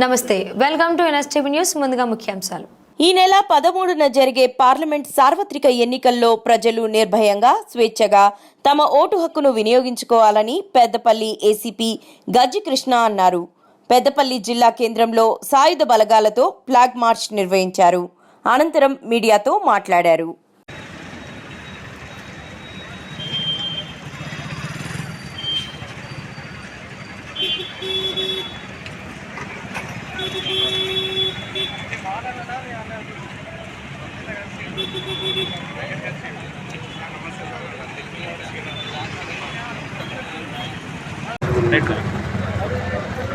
నమస్తే welcome to NSTV news ముందుగా ముఖ్యాంశాలు. ఈ నెల పదమూడున జరిగే పార్లమెంట్ సార్వత్రిక ఎన్నికల్లో ప్రజలు నిర్భయంగా స్వేచ్ఛగా తమ ఓటు హక్కును వినియోగించుకోవాలని పెద్దపల్లి ఏసీపీ గజ్జి కృష్ణ అన్నారు. పెద్దపల్లి జిల్లా కేంద్రంలో సాయుధ బలగాలతో ఫ్లాగ్ మార్చ్ నిర్వహించారు. అనంతరం మీడియాతో మాట్లాడారు.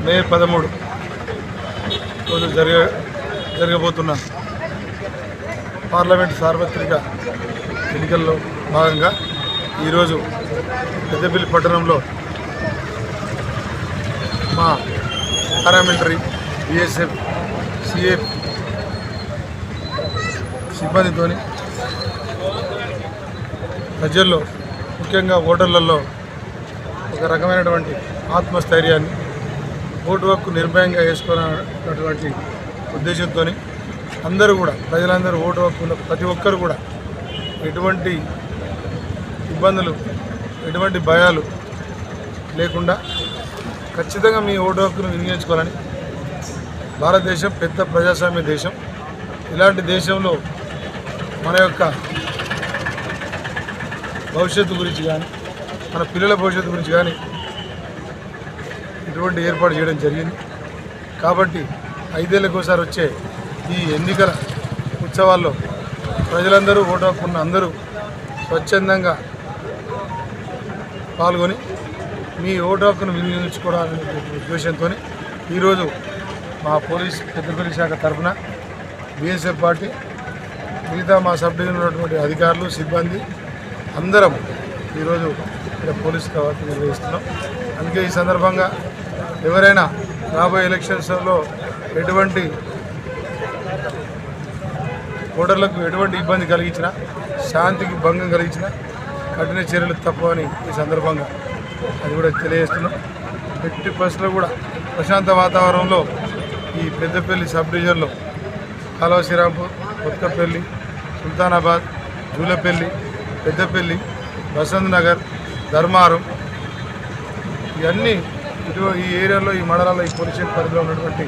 మే పదమూడు రోజు జరగ జరగబోతున్న పార్లమెంట్ సార్వత్రిక ఎన్నికల్లో భాగంగా ఈరోజు పెద్దపల్లి పట్టణంలో మా పారామిలిటరీ బిఎస్ఎఫ్ సిఎఫ్ సిబ్బందితోని ప్రజల్లో ముఖ్యంగా ఓటర్లలో ఒక రకమైనటువంటి ఆత్మస్థైర్యాన్ని ఓటు హక్కు నిర్భయంగా వేసుకున్నటువంటి ఉద్దేశంతో అందరూ కూడా ప్రజలందరూ ఓటు హక్కున్న ప్రతి ఒక్కరు కూడా ఎటువంటి ఇబ్బందులు ఎటువంటి భయాలు లేకుండా ఖచ్చితంగా మీ ఓటు హక్కును వినియోగించుకోవాలని భారతదేశం పెద్ద ప్రజాస్వామ్య దేశం. ఇలాంటి దేశంలో మన యొక్క భవిష్యత్తు గురించి కానీ మన పిల్లల భవిష్యత్తు గురించి కానీ ఇటువంటి ఏర్పాటు చేయడం జరిగింది. కాబట్టి ఐదేళ్ళకోసారి వచ్చే ఈ ఎన్నికల ఉత్సవాల్లో ప్రజలందరూ ఓటు హక్కున్న అందరూ స్వచ్ఛందంగా పాల్గొని మీ ఓటు హక్కును వినియోగించుకోవడానికి ఉద్దేశంతో ఈరోజు మా పోలీస్ పెద్దపల్లి శాఖ తరఫున బీఎస్ఎఫ్ పార్టీ మిగతా మా సబ్ డివిజన్ ఉన్నటువంటి అధికారులు సిబ్బంది అందరం ఈరోజు ఇక్కడ పోలీస్ కవాతు నిర్వహిస్తున్నాం. అందుకే ఈ సందర్భంగా ఎవరైనా రాబోయే ఎలక్షన్స్లో ఎటువంటి ఓటర్లకు ఎటువంటి ఇబ్బంది కలిగించినా శాంతికి భంగం కలిగించినా కఠిన చర్యలు తప్పవని ఈ సందర్భంగా అది కూడా తెలియజేస్తున్నాం. ఎట్టి పరిస్థితుల్లో కూడా ప్రశాంత వాతావరణంలో ఈ పెద్దపల్లి సబ్ డివిజన్లో కాలువ శ్రీరాంపూర్ కొత్తపల్లి సుల్తానాబాద్ జూలపల్లి పెద్దపల్లి వసంత్ నగర్ ధర్మారం. ఇవన్నీ ఇటు ఈ ఏరియాలో ఈ మండలాల్లో ఈ పోలీస్ పరిధిలో ఉన్నటువంటి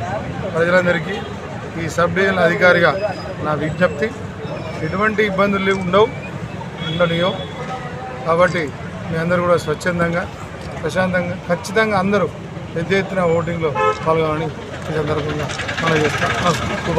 ప్రజలందరికీ ఈ సబ్ డివిజన్ అధికారిగా నా విజ్ఞప్తి. ఎటువంటి ఇబ్బందులు ఉండవు ఉండనియో కాబట్టి మీ అందరూ కూడా స్వచ్ఛందంగా ప్రశాంతంగా ఖచ్చితంగా అందరూ పెద్ద ఎత్తున ఓటింగ్లో పాల్గొనని ఈ సందర్భంగా మనం చేస్తాం